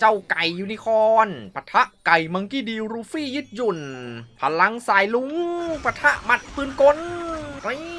เจ้าไก่ยูนิคอนปะทะไก่มังกี้ดีรูฟี่ยืดหยุ่น พลังสายลุงปะทะหมัดปืนกลนี่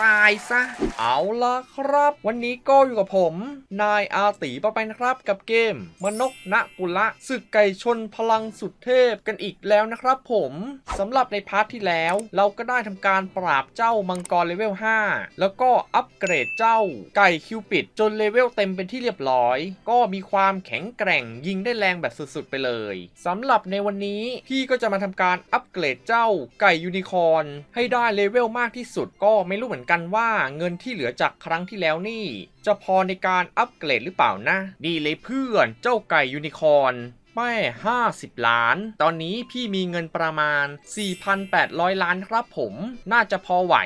ตายซะ เอาละครับ วันนี้ก็อยู่กับผม นายอาตีปะไปนะครับ กับเกม มนกณกุละศึกไก่ชนพลังสุดเทพกันอีกแล้วนะครับผมสำหรับในพาร์ทที่แล้ว เราก็ได้ทำการปราบเจ้ามังกรเลเวล 5 แล้วก็อัปเกรดเจ้าไก่คิวปิดจนเลเวลเต็มเป็นที่เรียบร้อย ก็มีความแข็งแกร่งยิงได้แรงแบบสุดๆไปเลยสำหรับในวันนี้พี่ก็จะมาทำการอัปเกรดเจ้าไก่ยูนิคอร์นให้ได้เลเวลมากที่สุดก็ไม่รู้เหมือนกันว่าเงินที่เหลือจากครั้งที่แล้วนี่ จะพอในการอัปเกรดหรือเปล่านะ ดีเลยเพื่อนเจ้าไก่ยูนิคอร์นแม่50 ล้าน ตอนนี้พี่มีเงินประมาณ 4,800 ล้านครับผม น่าจะพอไหว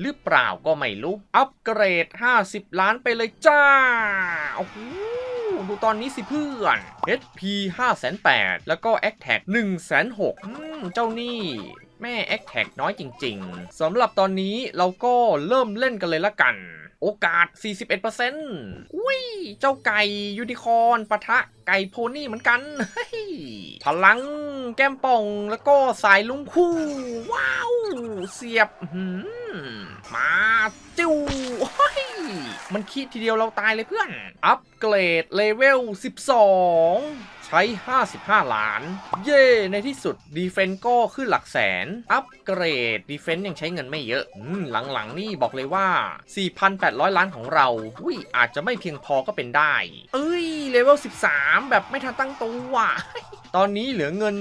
หรือเปล่าก็ไม่รู้ อัปเกรด 50 ล้านไปเลยจ้า โอ้โหดูตอนนี้สิเพื่อน HP 508แล้วก็ a c t a g 106อืมเจ้านี่ แม่ a c t a g น้อยจริง ๆสำหรับตอนนี้เราก็เริ่มเล่นกันเลยละกัน โอกาส 41%อุ้ย เจ้าไก่ยูนิคอนปะทะไก่โพนี่เหมือนกันเฮ้ยพลังแก้มป่องแล้วก็สายลุงคู่ ว้าว เสียบมาจิ้วมันคิดทีเดียวเราตายเลยเพื่อน อัปเกรดเลเวล 12 ใช้ 55 ล้าน เย่ในที่สุดดีเฟนก็ขึ้นหลักแสน อัปเกรดดีเฟนยังใช้เงินไม่เยอะหลังๆ นี่บอกเลยว่า 4,800 ล้านของเราอุ้ยอาจจะไม่เพียงพอก็เป็นได้ เอ้ยเลเวล 13 แบบไม่ทันตั้งตัวตอนนี้เหลือเงิน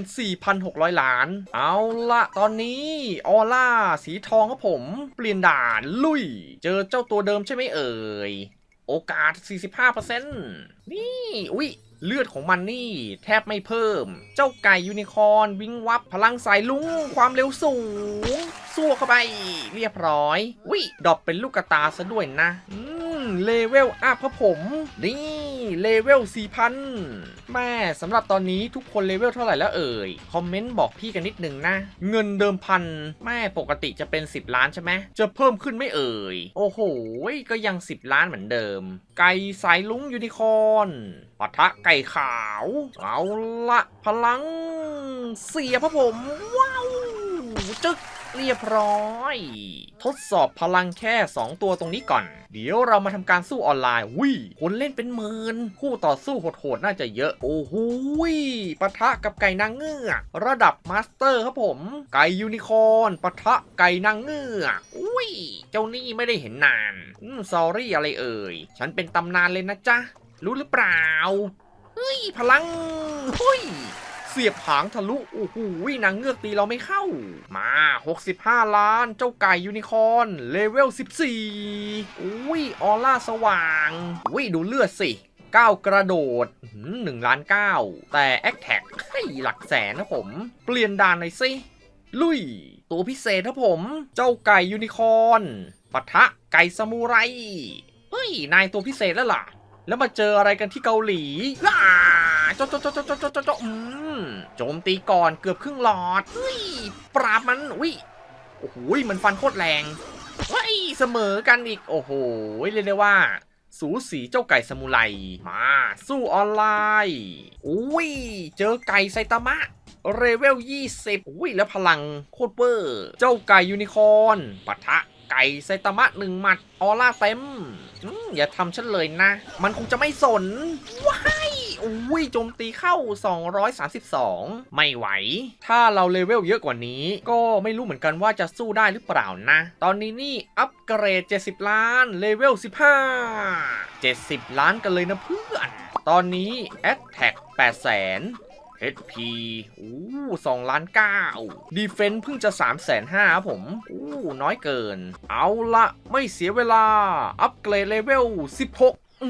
4,600 ล้าน เอาละตอนนี้ ออร่า สีทองครับผม เปลี่ยนด่านลุย เจอเจ้าตัวเดิมใช่ไหมเอ่ย โอกาส 45%นี่ อุ๊ยเลือดของมันนี่ แทบไม่เพิ่ม เจ้าไก่ยูนิคอร์นวิ่งวับพลังสายลุงความเร็วสูงสู้เข้าไป เรียบร้อย วิดรอปเป็นลูกกระตาซะด้วยนะ อืม เลเวลอัพครับผม นี่ เลเวล4,000 แม่สำหรับตอนนี้ทุกคนเลเวลเท่าไหร่แล้วเอ่ย คอมเมนต์บอกพี่กันนิดนึงนะ เงินเดิมพันแม่ปกติจะเป็น 10 ล้านใช่ไหมจะเพิ่มขึ้นไม่เอ่ย โอ้โห ก็ยัง 10 ล้านเหมือนเดิม ไก่สายลุงยูนิคอร์นปะทะไก่ขาว เอาละพลัง เสียพระผม ว้าว จึก เรียบร้อย ทดสอบพลังแค่ 2 ตัวตรงนี้ก่อน เดี๋ยวเรามาทำการสู้ออนไลน์วิคนเล่นเป็นหมื่นคู่ต่อสู้โหดๆน่าจะเยอะ โอ้โหยปะทะกับไก่นางเงือกระดับมาสเตอร์ครับผม ไก่ยูนิคอร์นปะทะไก่นางเงือกอุ้ย เจ้านี่ไม่ได้เห็นนาน อืม ซอรี่อะไรเอ่ย ฉันเป็นตำนานเลยนะจ๊ะ รู้หรือเปล่า เฮ้ย พลังเฮ้ย เสียบหางทะลุโอ้โหนางเงือกตีเราไม่เข้า มา 65 ล้านเจ้าไก่ยูนิคอร์นเลเวล 14อุ้ยออร่าสว่างอุ้ยดูเลือดสิ9กระโดดหนึ่งล้าน9แต่แอคแท็กให้หลักแสนนะผม เปลี่ยนด่านหน่อยสิ ลุย ตัวพิเศษครับผม เจ้าไก่ยูนิคอร์นปะทะไก่ซามูไร เฮ้ย นายตัวพิเศษแล้วล่ะ แล้วมาเจออะไรกันที่เกาหลีอ่าโจโจโจโจโจโจโจ โจมตีก่อนเกือบครึ่งหลอดปราบมันอุ้ยโอ้โหมันฟันโคตรแรงเฮ้ยเสมอกันอีกโอ้โหเรียกได้ว่า สูสีเจ้าไก่สมุไรมา สู้ออนไลน์อุ้ยเจอไก่ไซตามะเรเวล 20 อุ้ย แล้วพลังโคตรเวอร์ เจ้าไก่ยูนิคอร์นปะทะไก่ไซตามะหนึ่งหมัด ออร่าเต็มอืมอย่าทำฉันเลยนะ มันคงจะไม่สนว้าย อุ้ยโจมตีเข้า 232 ไม่ไหว ถ้าเราเลเวลเยอะกว่านี้ ก็ไม่รู้เหมือนกันว่าจะสู้ได้หรือเปล่านะ ตอนนี้นี่อัปเกรด 70 ล้านเลเวล 15 70 ล้านกันเลยนะเพื่อน ตอนนี้ a t t a c 8แสน HP อู้สองล้านเก้าดีเฟนต์เพิ่งจะ3ามแสนห้าผม อู้น้อยเกิน เอาละไม่เสียเวลา อัปเกรดเลเวล 16 อื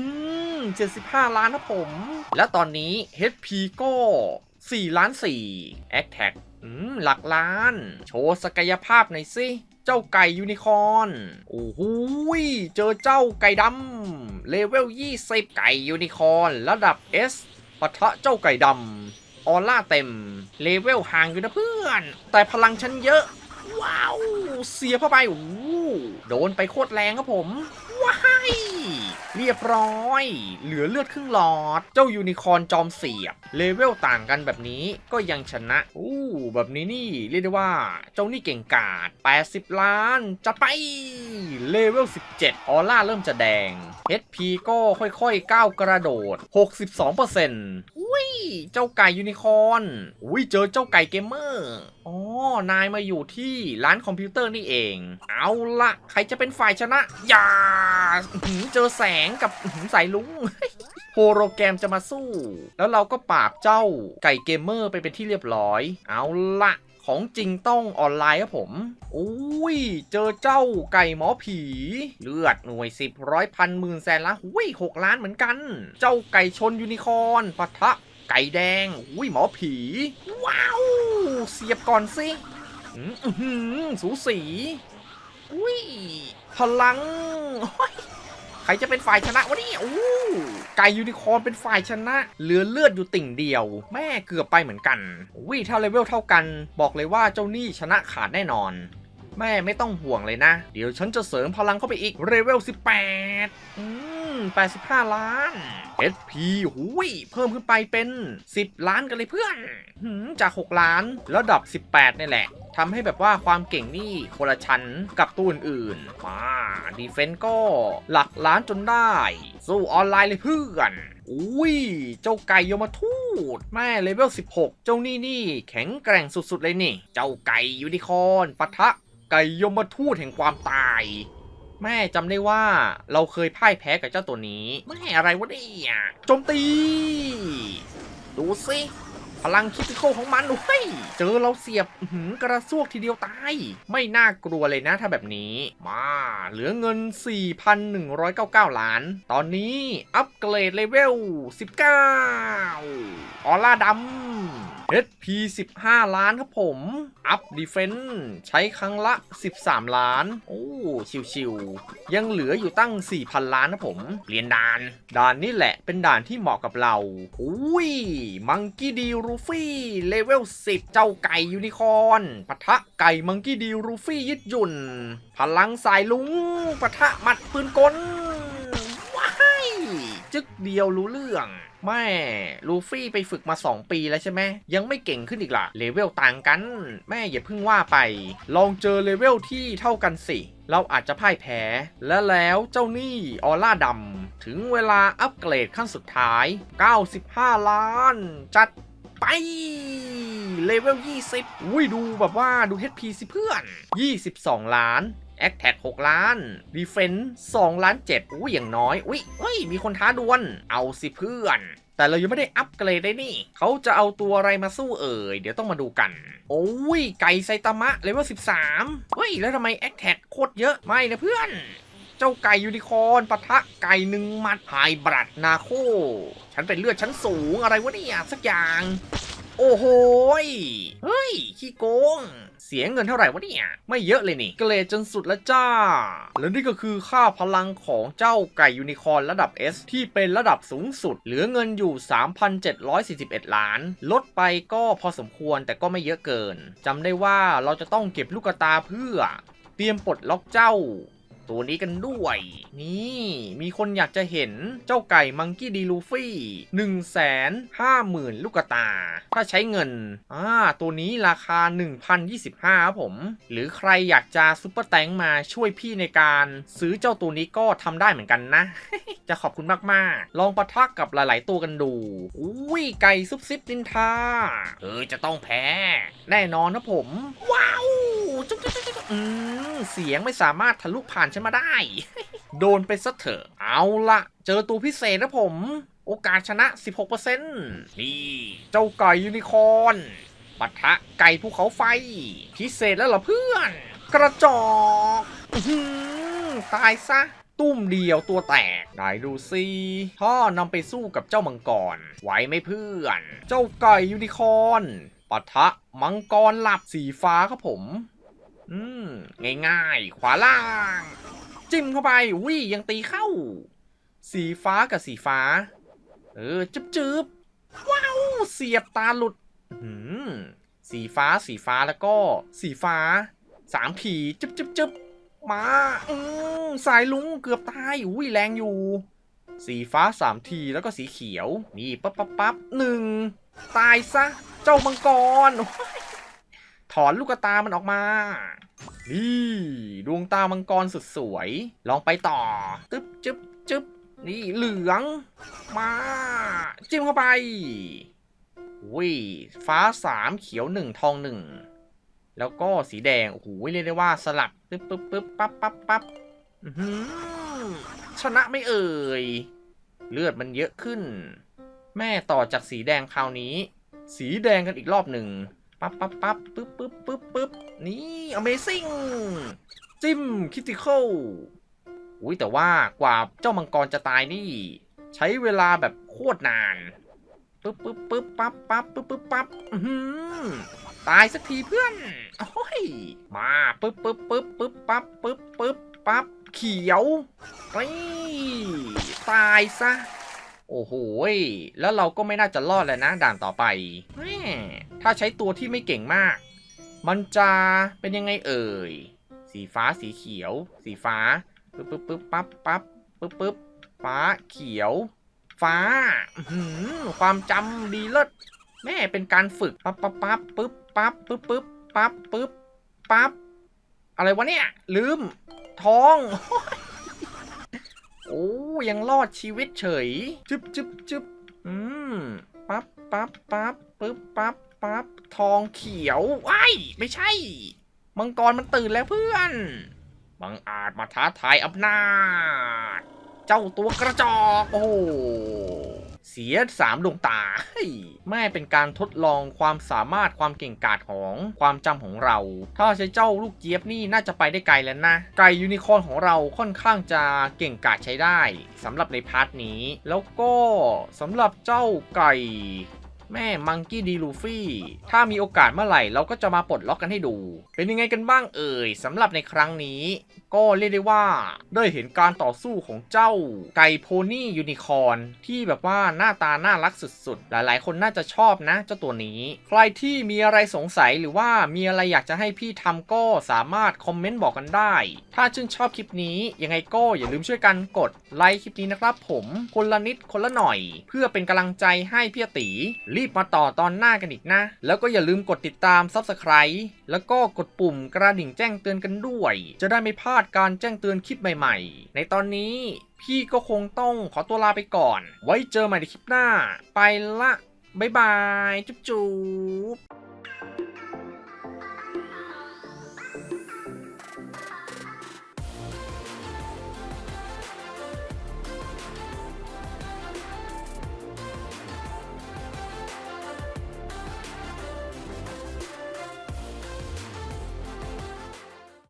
ม 75 ล้านนะผม และตอนนี้ HP ก็ 4 ล้าน 4 a t t a c อืม หลักล้าน โชว์ศักยภาพหน่อยสิ เจ้าไก่ยูนิคอร์นโอ้โหเจอเจ้าไก่ดำเลเวล 20 ไก่ยูนิคอร์นระดับ S ปะทะเจ้าไก่ดำออร่าเต็ม เลเวลห่างอยู่นะเพื่อน แต่พลังฉันเยอะ ว้าว เสียเข้าไปโอ้โดนไปโคตรแรงครับผม ว้ายเรียบร้อย เหลือเลือดครึ่งหลอด เจ้ายูนิคอร์นจอมเสียบ เลเวลต่างกันแบบนี้ก็ยังชนะ อู้แบบนี้นี่เรียกได้ว่า เจ้านี่เก่งกาจ80 ล้านจัดไป เลเวล 17 ออร่าเริ่มจะแดง HP ก็ค่อยๆก้าวกระโดด 62%อุ้ย เจ้าไก่ยูนิคอร์นอุ้ยเจอเจ้าไก่เกมเมอร์ อ๋อ นายมาอยู่ที่ร้านคอมพิวเตอร์นี่เอง เอาละใครจะเป็นฝ่ายชนะ อย่าเจอแสงกับสายลุงโฮโลแกรมจะมาสู้ แล้วเราก็ปราบเจ้าไก่เกมเมอร์ไปเป็นที่เรียบร้อย เอาละของจริงต้องออนไลน์ครับผม อุ้ย เจอเจ้าไก่หมอผี เลือดหน่วยสิบร้อยพันหมื่นแสนล้านหุยหกล้านเหมือนกัน เจ้าไก่ชนยูนิคอร์นปะทะไก่แดง อุ้ยหมอผี ว้าว เสียบก่อนสิอืมอื้อหือสูสีอุ้ยพลังโอ้ยใครจะเป็นฝ่ายชนะวะเนี่ยอู้ไก่ยูนิคอร์นเป็นฝ่ายชนะ เหลือเลือดอยู่ติ่งเดียว แม่เกือบไปเหมือนกันวิถ้าเลเวลเท่ากัน บอกเลยว่าเจ้านี่ชนะขาดแน่นอน แม่ไม่ต้องห่วงเลยนะ เดี๋ยวฉันจะเสริมพลังเข้าไปอีกเลเวล 18อืม 85 ล้าน HP หุยเพิ่มขึ้นไปเป็น 10 ล้านกันเลยเพื่อนจาก 6 ล้านระดับ 18นี่แหละทำให้แบบว่าความเก่งนี่คนละชั้นกับตัวอื่นๆมาดีเฟนต์ก็หลักล้านจนได้ สู้ออนไลน์เลยเพื่อน อุ้ย เจ้าไก่ยมทูต แม่เลเวล 16 เจ้านี่นี่แข็งแกร่งสุดๆเลยนี่ เจ้าไก่ยูนิคอนปะทะไก่ยมทูตแห่งความตาย แม่จำได้ว่าเราเคยพ่ายแพ้กับเจ้าตัวนี้แม่อะไรวะเนี่ยโจมตี ดูสิพลังคิติคของมันเฮ้ยเจอเราเสียบหือกระซวกทีเดียวตาย ไม่น่ากลัวเลยนะถ้าแบบนี้ มา เหลือเงิน 4,199 ล้าน ตอนนี้อัปเกรดเลเวล 19 ออร่าดำ HP 15 ล้านครับผม อัพดีเฟนส์ใช้ครั้งละ 13 ล้าน โอ้ ชิวๆ ยังเหลืออยู่ตั้ง 4,000 ล้านนะผมเปลี่ยนด่าน ด่านนี่แหละเป็นด่านที่เหมาะกับเรา อุ้ย มังกี้ดีรูฟี่เลเวล 10 เจ้าไก่ยูนิคอร์นปะทะไก่มังกี้ดีรูฟี่ยืดหยุ่น พลังสายลุงปะทะหมัดปืนกลว้าย จึกเดียวรู้เรื่องแม่ลูฟี่ไปฝึกมา 2 ปีแล้วใช่ไหมยังไม่เก่งขึ้นอีกล่ะเลเวลต่างกัน แม่อย่าเพิ่งว่าไป ลองเจอเลเวลที่เท่ากันสิ เราอาจจะพ่ายแพ้ และแล้วเจ้านี่ออร่าดำถึงเวลาอัปเกรดขั้นสุดท้าย 95 ล้าน จัดไปเลเวล 20 อุ้ยดูแบบว่าดู HP สิเพื่อน 22 ล้าน แอคแท็ก6ล้านดีเฟนส์2ล้าน7อุ้ยอย่างน้อยอุ้ยเฮ้ย มีคนท้าดวล เอาสิเพื่อน แต่เรายังไม่ได้อัปเกรดเลยนี่ เขาจะเอาตัวอะไรมาสู้เอ่ย เดี๋ยวต้องมาดูกัน โอ้ย ไก่ไซตามะเลเวล13เฮ้ย แล้วทำไมแอคแท็กโคตรเยอะ ไม่นะเพื่อน เจ้าไก่ยูนิคอร์นปะทะไก่หนึ่งมัดไฮบรัดนาโค ฉันเป็นเลือดชั้นสูงอะไรวะเนี่ยสักอย่าง โอ้โหเฮ้ย ขี้โกง เสียเงินเท่าไหร่วะเนี่ย ไม่เยอะเลยนี่ เกรดจนสุดแล้วจ้า และนี่ก็คือค่าพลังของเจ้าไก่ยูนิคอร์ระดับ S ที่เป็นระดับสูงสุด เหลือเงินอยู่ 3,741 ล้าน ลดไปก็พอสมควรแต่ก็ไม่เยอะเกิน จำได้ว่าเราจะต้องเก็บลูกตาเพื่อ เตรียมปลดล็อกเจ้า ตัวนี้กันด้วย นี่ มีคนอยากจะเห็นเจ้าไก่มังกี้ดีลูฟี่1 5 0 0 0 0ลูกตา ถ้าใช้เงิน อ่า ตัวนี้ราคา 1,025ครับผม หรือใครอยากจะซุปเปอร์แตงมาช่วยพี่ในการซื้อเจ้าตัวนี้ก็ทำได้เหมือนกันนะ จะขอบคุณมาก ๆ ลองปะทะกกับหลาย ๆ ตัวกันดู อุ้ย ไก่ซุปซิปนินทาเออจะต้องแพ้ แน่นอนนะผม ว้าว จุ๊บจุ๊บจุ๊บอืมเสียงไม่สามารถทะลุผ่านฉันมาได้ โดนไปซะเถอะ เอาละเจอตัวพิเศษนะผม โอกาสชนะ 16%นี่เจ้าไก่ยูนิคอร์นปะทะไก่ภูเขาไฟ พิเศษแล้วเหรอเพื่อน กระจอกอือหือตายซะตุ้มเดียวตัวแตกไหนดูสิท่อนำไปสู้กับเจ้ามังกร ไหวไหมเพื่อน เจ้าไก่ยูนิคอนปะทะมังกรหลับสีฟ้าครับผม อืมง่ายๆ ขวาล่าง จิ้มเข้าไปวิยังตีเข้า สีฟ้ากับสีฟ้า เออจึ๊บจึบว้าว เสียบตาหลุดหืมสีฟ้าสีฟ้าแล้วก็สีฟ้าสามผีจึ๊บจึ๊บจึ๊บมาอืมสายลุงเกือบตายอุ้ยแรงอยู่ สีฟ้าสามทีแล้วก็สีเขียว นี่ปั๊บปั๊บปั๊บหนึ่งตายซะ เจ้ามังกรโอ้ย ถอนลูกตามันออกมา นี่ดวงตามังกรสุดสวย ลองไปต่อ ตึ๊บจึ๊บจึ๊บนี่เหลือง มา จิ้มเข้าไปวิฟ้าสามเขียวหนึ่งทองหนึ่งแล้วก็สีแดง โอ้โหเรียกได้ว่าสลับปึ๊บปึ๊บปึ๊บปั๊บปั๊บปั๊บอื้อหือชนะไม่เอ่ย เลือดมันเยอะขึ้น แม่ต่อจากสีแดงคราวนี้ สีแดงกันอีกรอบหนึ่ง ปั๊บปั๊บปั๊บปึ๊บปึ๊บปึ๊บปึ๊บนี่ Amazing จิ้มคิติคอลอุ้ยแต่ว่ากว่าเจ้ามังกรจะตายนี่ ใช้เวลาแบบโคตรนานปึ๊บปึ๊บปึ๊บปั๊บปั๊บปึ๊บปึ๊บปั๊บตายสักทีเพื่อนโอ้ยมาปึ๊บปึ๊บปึ๊บปึ๊บปั๊บปึ๊บปึ๊บปั๊บเขียวไปตายซะ โอ้โหยแล้วเราก็ไม่น่าจะรอดแล้วนะด่านต่อไปแม่ ถ้าใช้ตัวที่ไม่เก่งมาก มันจะเป็นยังไงเอ่ย สีฟ้าสีเขียว สีฟ้าปึ๊บปึ๊บปึ๊บปั๊บปั๊บปึ๊บปึ๊บฟ้าเขียว ฟ้าหือความจำดีเลิศแม่เป็นการฝึกปั๊บปั๊บปั๊บปึ๊บปั๊บปึ๊บปึ๊บปั๊บปึ๊บปั๊บอะไรวะเนี่ย ลืมท้อง โอ้ยังรอดชีวิตเฉย จึ๊บจึ๊บจึ๊บอืมปั๊บปั๊บปั๊บปึ๊บปั๊บ ปั๊บทองเขียวว้ายไม่ใช่ มังกรมันตื่นแล้วเพื่อน บังอาจมาท้าทายอำนาจ เจ้าตัวกระจอกโอ้โหเสียสามดวงตาเฮ้ยแม่เป็นการทดลองความสามารถความเก่งกาจของความจำของเรา ถ้าใช้เจ้าลูกเจี๊ยบนี่น่าจะไปได้ไกลแล้วนะ ไก่ยูนิคอร์นของเราค่อนข้างจะเก่งกาจใช้ได้สำหรับในพาร์ทนี้ แล้วก็สำหรับเจ้าไก่ แม่มังกี้ดีลูฟี่ ถ้ามีโอกาสเมื่อไหร่เราก็จะมาปลดล็อกกันให้ดู เป็นยังไงกันบ้างเอ่ยสำหรับในครั้งนี้ ก็เรียกได้ว่า ได้เห็นการต่อสู้ของเจ้าไก่โพนี่ยูนิคอร์นที่แบบว่าหน้าตาน่ารักสุดๆ หลายๆ คนน่าจะชอบนะเจ้าตัวนี้ ใครที่มีอะไรสงสัยหรือว่ามีอะไรอยากจะให้พี่ทำก็สามารถคอมเมนต์บอกกันได้ ถ้าชื่นชอบคลิปนี้ยังไงก็อย่าลืมช่วยกันกดไลค์คลิปนี้นะครับผมคนละนิดคนละหน่อย เพื่อเป็นกำลังใจให้พี่ตีรีบมาต่อตอนหน้ากันอีกนะ แล้วก็อย่าลืมกดติดตาม Subscribe แล้วก็กดปุ่มกระดิ่งแจ้งเตือนกันด้วย จะได้ไม่พลาดการแจ้งเตือนคลิปใหม่ๆ ในตอนนี้พี่ก็คงต้องขอตัวลาไปก่อน ไว้เจอใหม่ในคลิปหน้า ไปละบ๊ายบาย จุ๊บจุ๊บ